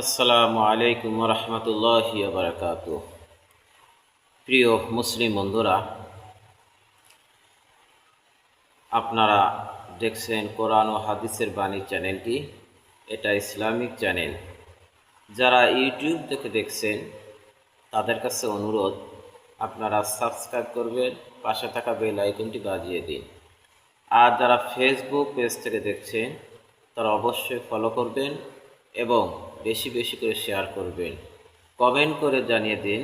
আসসালামু আলাইকুম রহমতুল্লাহ বারকাত প্রিয় মুসলিম বন্ধুরা, আপনারা দেখছেন কোরআন ও হাদিসের বাণী চ্যানেলটি। এটা ইসলামিক চ্যানেল। যারা ইউটিউব থেকে দেখছেন, তাদের কাছে অনুরোধ, আপনারা সাবস্ক্রাইব করবেন, পাশে থাকা বেল আইকনটি বাজিয়ে দিন। আর যারা ফেসবুক পেজ থেকে দেখছেন, তারা অবশ্যই ফলো করবেন এবং বেশি বেশি করে শেয়ার করবেন। কমেন্ট করে জানিয়ে দিন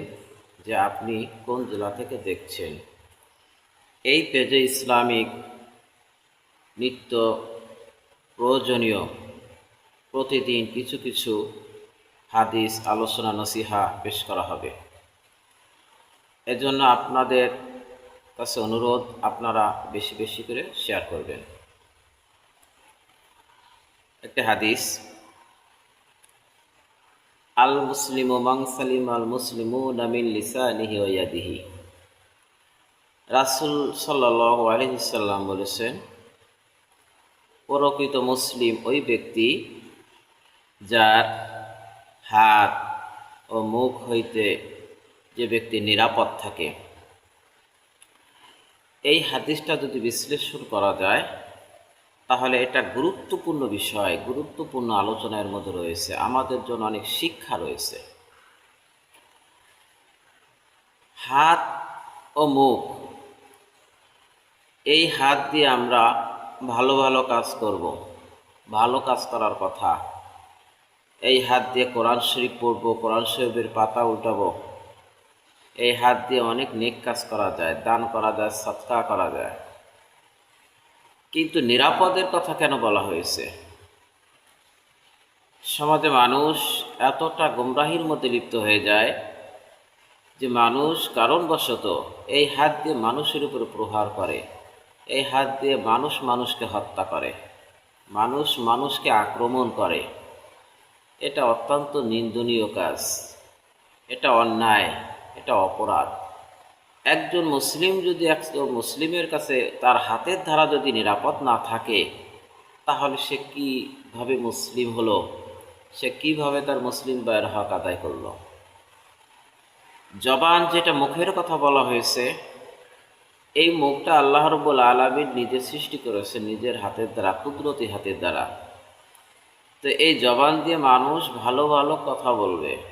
যে আপনি কোন জেলা থেকে দেখছেন। এই পেজে ইসলামিক নিত্য প্রয়োজনীয় প্রতিদিন কিছু কিছু হাদিস, আলোচনা, নসিহা পেশ করা হবে। এজন্য আপনাদের কাছে অনুরোধ, আপনারা বেশি বেশি করে শেয়ার করবেন। একটা হাদিস আল মুসলিম মাং সালিম আল মুসলিমু নামিন লিসানিহি ওয়াদিহি রাসুল সাল্লাহ আলহিসাল্লাম বলেছেন, প্রকৃত মুসলিম ওই ব্যক্তি যার হাত ও মুখ হইতে যে ব্যক্তি নিরাপদ থাকে। এই হাদিসটা যদি বিশ্লেষণ করা যায় তাহলে এটা গুরুত্বপূর্ণ বিষয়, গুরুত্বপূর্ণ আলোচনার মধ্যে রয়েছে। আমাদের জন্য অনেক শিক্ষা রয়েছে। হাত ও মুখ, এই হাত দিয়ে আমরা ভালো ভালো কাজ করব, ভালো কাজ করার কথা। এই হাত দিয়ে কোরআন শরীফ পড়ব, কোরআন শরীফের পাতা উল্টাবো। এই হাত দিয়ে অনেক নেক কাজ করা যায়, দান করা যায় সৎকা করা যায়। কিন্তু নিরাপদের কথা কেন বলা হয়েছে? সমাজে মানুষ এতটা গুমরাহির মধ্যে লিপ্ত হয়ে যায় যে মানুষ কারণবশত এই হাত দিয়ে মানুষের উপরে প্রহার করে, এই হাত দিয়ে মানুষ মানুষকে হত্যা করে, মানুষ মানুষকে আক্রমণ করে। এটা অত্যন্ত নিন্দনীয় কাজ, এটা অন্যায়, এটা অপরাধ। একজন মুসলিম যদি একজন মুসলিমের কাছে তার হাতের ধারা যদি নিরাপদ না থাকে, তাহলে সে কীভাবে মুসলিম হলো? সে কীভাবে তার মুসলিম বায়ের হক আদায় করল? জবান যেটা মুখের কথা বলা হয়েছে, এই মুখটা আল্লাহ রব্বুল আলমীর নিজে সৃষ্টি করেছে নিজের হাতের দ্বারা, কুদরতি হাতের দ্বারা। তো এই জবান দিয়ে মানুষ ভালো ভালো কথা বলবে।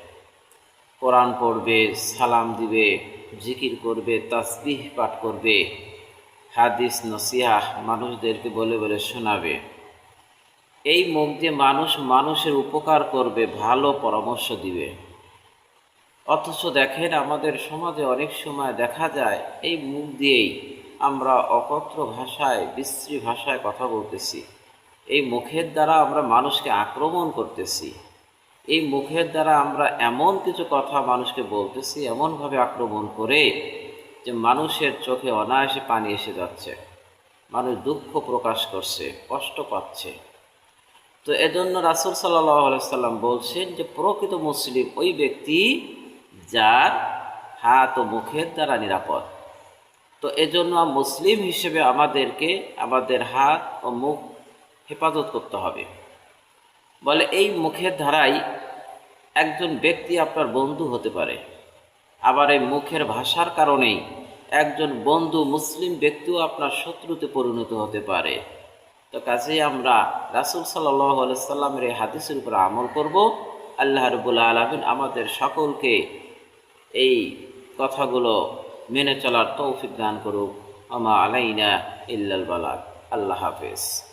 কোরআন পড়বে, সালাম দিবে, জিকির করবে, তাসবিহ পাঠ করবে, হাদিস নসিহাহ মানুষদেরকে বলে বলে শোনাবে। এই মুখ দিয়ে মানুষ মানুষের উপকার করবে, ভালো পরামর্শ দিবে। অথচ দেখেন আমাদের সমাজে অনেক সময় দেখা যায়, এই মুখ দিয়েই আমরা অকত্র ভাষায়, বিশ্রী ভাষায় কথা বলতেছি। এই মুখের দ্বারা আমরা মানুষকে আক্রমণ করতেছি। এই মুখের দ্বারা আমরা এমন কিছু কথা মানুষকে বলতেছি, এমনভাবে আক্রমণ করে যে মানুষের চোখে অনায়াসে পানি এসে যাচ্ছে। মানুষ দুঃখ প্রকাশ করছে, কষ্ট পাচ্ছে। তো এজন্য রাসুল সাল্লাম বলছেন যে, প্রকৃত মুসলিম ওই ব্যক্তি যার হাত ও মুখের দ্বারা নিরাপদ। তো এজন্য মুসলিম হিসেবে আমাদেরকে, আমাদের হাত ও মুখ হেফাজত করতে হবে। বলে, এই মুখের ধারাই একজন ব্যক্তি আপনার বন্ধু হতে পারে। আবার এই মুখের ভাষার কারণেই একজন বন্ধু মুসলিম ব্যক্তিও আপনার শত্রুতে পরিণত হতে পারে। তো কাজেই আমরা রাসুল সাল্লাহ সাল্লামের এই হাদিসের উপর আমল করব। আল্লাহ রবুল্লা আলমিন আমাদের সকলকে এই কথাগুলো মেনে চলার তৌফিক দান করুক। আমা আলাইনা ইল্লাল বালাক আল্লাহ হাফেজ।